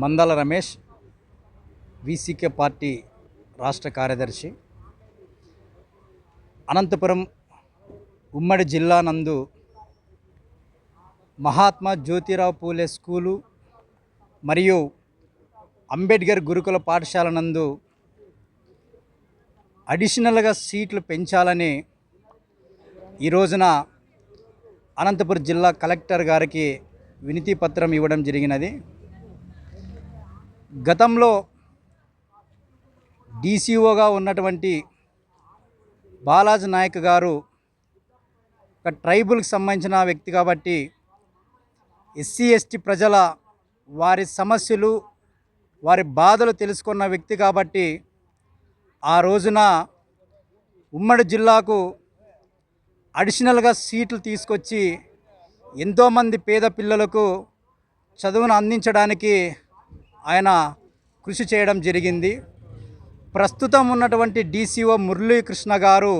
మందల Ramesh VCK party రాష్ట్ర కార్యదర్శి. అనంతపురం ఉమ్మడి జిల్లా నందు మహాత్మా జ్యోతిరావు పూలే స్కూలు మరియు అంబేద్కర్ గురుకుల పాఠశాల నందు అడిషనల్గా సీట్లు పెంచాలని ఈ రోజున అనంతపురం జిల్లా కలెక్టర్ గారికి వినతి పత్రం ఇవ్వడం జరిగినది. గతంలో డీసీఓగా ఉన్నటువంటి బాలాజీ నాయక్ గారు ఒక ట్రైబుల్కి సంబంధించిన వ్యక్తి కాబట్టి ఎస్సీ ఎస్టీ ప్రజల వారి సమస్యలు వారి బాధలు తెలుసుకున్న వ్యక్తి కాబట్టి ఆ రోజున ఉమ్మడి జిల్లాకు అడిషనల్గా సీట్లు తీసుకొచ్చి ఎంతోమంది పేద పిల్లలకు చదువును అందించడానికి ఆయన కృషి చేయడం జరిగింది. ప్రస్తుతం ఉన్నటువంటి డీసీఓ మురళీకృష్ణ గారు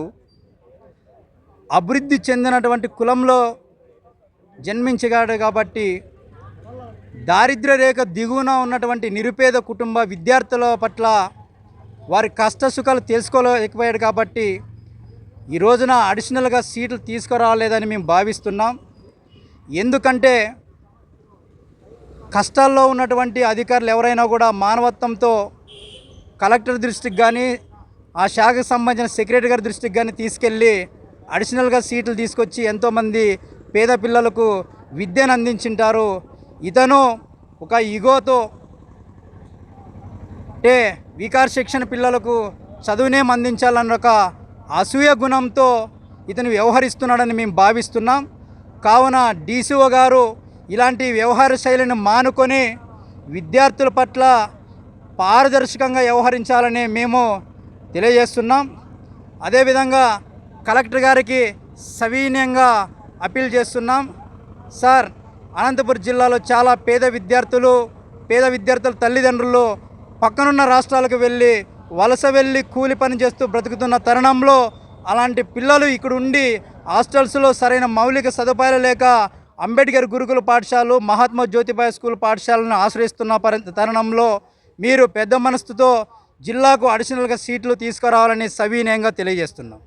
అభివృద్ధి చెందినటువంటి కులంలో జన్మించగాడు కాబట్టి దారిద్ర్య రేఖ దిగువన ఉన్నటువంటి నిరుపేద కుటుంబ విద్యార్థుల పట్ల వారి కష్ట సుఖాలు తెలుసుకోలేకపోయాడు కాబట్టి ఈ రోజున అడిషనల్గా సీట్లు తీసుకురాలేదని మేము భావిస్తున్నాం. ఎందుకంటే కష్టాల్లో ఉన్నటువంటి అధికారులు ఎవరైనా కూడా మానవత్వంతో కలెక్టర్ దృష్టికి కానీ ఆ శాఖకు సంబంధించిన సెక్రటరీ గారి దృష్టికి కానీ తీసుకెళ్ళి అడిషనల్గా సీట్లు తీసుకొచ్చి ఎంతోమంది పేద పిల్లలకు విద్యను అందించింటారు. ఇతను ఒక ఇగోతో అంటే వికార్ శిక్షణ పిల్లలకు చదువునేం అందించాలన్న ఒక అసూయ గుణంతో ఇతను వ్యవహరిస్తున్నాడని మేము భావిస్తున్నాం. కావున డీసీఓ గారు ఇలాంటి వ్యవహార శైలిని మానుకొని విద్యార్థుల పట్ల పారదర్శకంగా వ్యవహరించాలని మేము తెలియజేస్తున్నాం. అదేవిధంగా కలెక్టర్ గారికి సవీనీయంగా అప్పీల్ చేస్తున్నాం. సార్ అనంతపురం జిల్లాలో చాలా పేద విద్యార్థులు పేద విద్యార్థుల తల్లిదండ్రులు పక్కనున్న రాష్ట్రాలకు వెళ్ళి వలస వెళ్ళి కూలి పని చేస్తూ బ్రతుకుతున్న తరుణంలో అలాంటి పిల్లలు ఇక్కడ ఉండి హాస్టల్స్లో సరైన మౌలిక సదుపాయాలు లేక అంబేద్కర్ గురుకుల పాఠశాలలు మహాత్మా జ్యోతిబాయి స్కూల్ పాఠశాలను ఆశ్రయిస్తున్న పరి తరుణంలో మీరు పెద్ద మనస్సుతో జిల్లాకు అడిషనల్గా సీట్లు తీసుకురావాలని సవీనయంగా తెలియజేస్తున్నాం.